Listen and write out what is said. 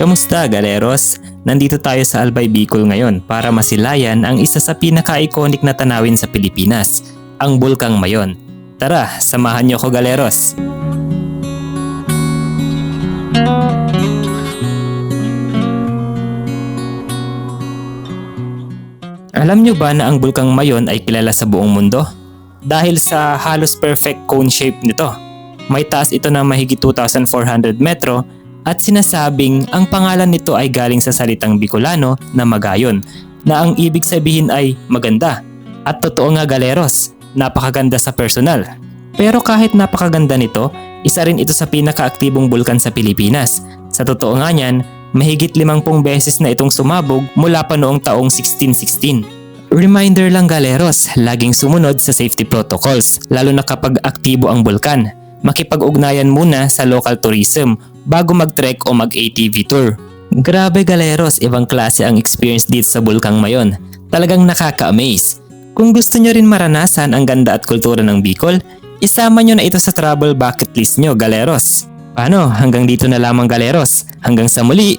Kamusta galeros? Nandito tayo sa Albay Bicol ngayon para masilayan ang isa sa pinaka-iconic na tanawin sa Pilipinas, ang Bulkang Mayon. Tara, samahan niyo ko galeros. Alam niyo ba na ang Bulkang Mayon ay kilala sa buong mundo? Dahil sa halos perfect cone shape nito. May taas ito ng mahigit 2,400 metro at sinasabing ang pangalan nito ay galing sa salitang Bicolano na magayon na ang ibig sabihin ay maganda. At totoo nga galeros, napakaganda sa personal. Pero kahit napakaganda nito, isa rin ito sa pinakaaktibong bulkan sa Pilipinas. Sa totoo nga niyan, mahigit 50 beses na itong sumabog mula pa noong taong 1616. Reminder lang galeros, laging sumunod sa safety protocols, lalo na kapag aktibo ang bulkan. Makipag-ugnayan muna sa local tourism bago mag-trek o mag-ATV tour. Grabe galeros, ibang klase ang experience dito sa Bulkang Mayon. Talagang nakaka-amaze. Kung gusto nyo rin maranasan ang ganda at kultura ng Bicol, isama nyo na ito sa travel bucket list nyo galeros. Paano? Hanggang dito na lamang galeros. Hanggang sa muli!